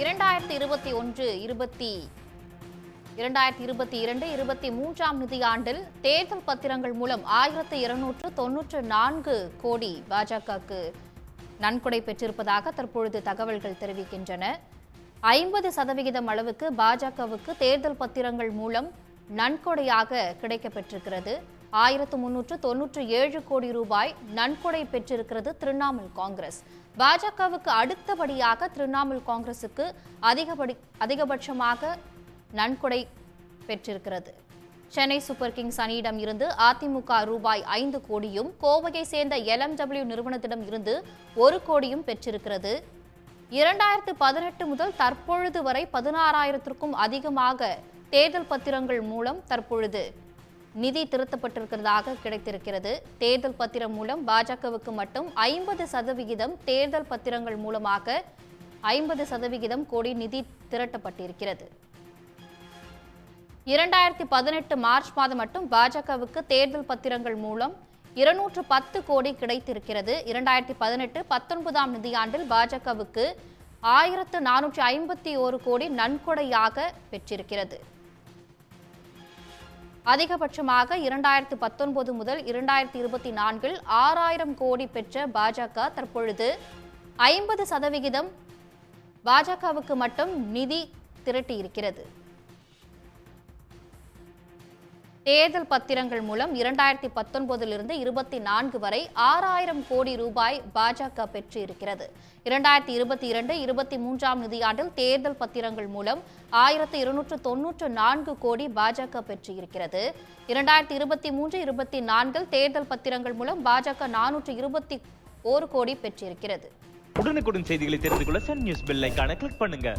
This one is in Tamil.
இரண்டாயிரத்தி இருபத்தி ஒன்று இருபத்தி இரண்டாயிரத்தி இருபத்தி இரண்டு இருபத்தி மூன்றாம் நிதியாண்டில் தேர்தல் பத்திரங்கள் மூலம் ஆயிரத்து இருநூற்று தொன்னூற்று நான்கு கோடி பாஜகவுக்கு நன்கொடை பெற்றிருப்பதாக தற்பொழுது தகவல்கள் தெரிவிக்கின்றன. ஐம்பது சதவிகிதம் அளவுக்கு பாஜகவுக்கு தேர்தல் பத்திரங்கள் மூலம் நன்கொடையாக கிடைக்கப்பெற்றிருக்கிறது. ஆயிரத்து முன்னூற்று தொன்னூற்று ஏழு கோடி ரூபாய் நன்கொடை பெற்றிருக்கிறது திரிணாமுல் காங்கிரஸ். பாஜகவுக்கு அடுத்தபடியாக திரிணாமுல் காங்கிரசுக்கு அதிகபடி அதிகபட்சமாக நன்கொடை பெற்றிருக்கிறது. சென்னை சூப்பர் கிங்ஸ் அணியிடம் இருந்து அதிமுக ரூபாய் ஐந்து கோடியும் கோவையை சேர்ந்த எல்எம்டபிள்யூ நிறுவனத்திடம் இருந்து ஒரு கோடியும் பெற்றிருக்கிறது. இரண்டாயிரத்து பதினெட்டு முதல் தற்பொழுது வரை பதினாறாயிரத்திற்கும் அதிகமாக தேர்தல் பத்திரங்கள் மூலம் தற்பொழுது நிதி திருத்தப்பட்டிருக்கிறதாக கிடைத்திருக்கிறது. தேர்தல் பத்திரம் மூலம் பாஜகவுக்கு மட்டும் ஐம்பது சதவிகிதம் தேர்தல் பத்திரங்கள் மூலமாக ஐம்பது சதவிகிதம் கோடி நிதி திரட்டப்பட்டிருக்கிறது. இரண்டாயிரத்தி பதினெட்டு மார்ச் மாதம் மட்டும் பாஜகவுக்கு தேர்தல் பத்திரங்கள் மூலம் இருநூற்று பத்து கோடி கிடைத்திருக்கிறது. இரண்டாயிரத்தி பதினெட்டு பத்தொன்பதாம் நிதியாண்டில் பாஜகவுக்கு ஆயிரத்து நானூற்றி ஐம்பத்தி ஒரு கோடி நன்கொடையாக பெற்றிருக்கிறது. அதிகபட்சமாக இரண்டாயிரத்து பத்தொன்பது முதல் இரண்டாயிரத்தி இருபத்தி நான்கில் ஆறாயிரம் கோடி பெற்ற பாஜக தற்பொழுது ஐம்பது சதவிகிதம் பாஜகவுக்கு மட்டும் நிதி திரட்டியிருக்கிறது. தேர்தல் பத்திரங்கள் மூலம் இரண்டாயிரத்தி பத்தொன்பதிலிருந்து இருபத்தி நான்கு வரை ஆறாயிரம் கோடி ரூபாய் பாஜக பெற்று இருக்கிறது இரண்டாயிரத்தி இருபத்தி இரண்டு இருபத்தி மூன்றாம் நிதியாண்டில் தேர்தல் பத்திரங்கள் மூலம் ஆயிரத்து இருநூற்று தொன்னூற்று நான்கு கோடி பாஜக பெற்று இருக்கிறது இரண்டாயிரத்தி இருபத்தி மூன்று இருபத்தி நான்கில் தேர்தல் பத்திரங்கள் மூலம் பாஜக நானூற்று இருபத்தி ஒரு கோடி பெற்றிருக்கிறது. உடனுக்குடன் செய்திகளை தெரிந்து கொள்ள சன் நியூஸ் பெல் கிளிக் பண்ணுங்க.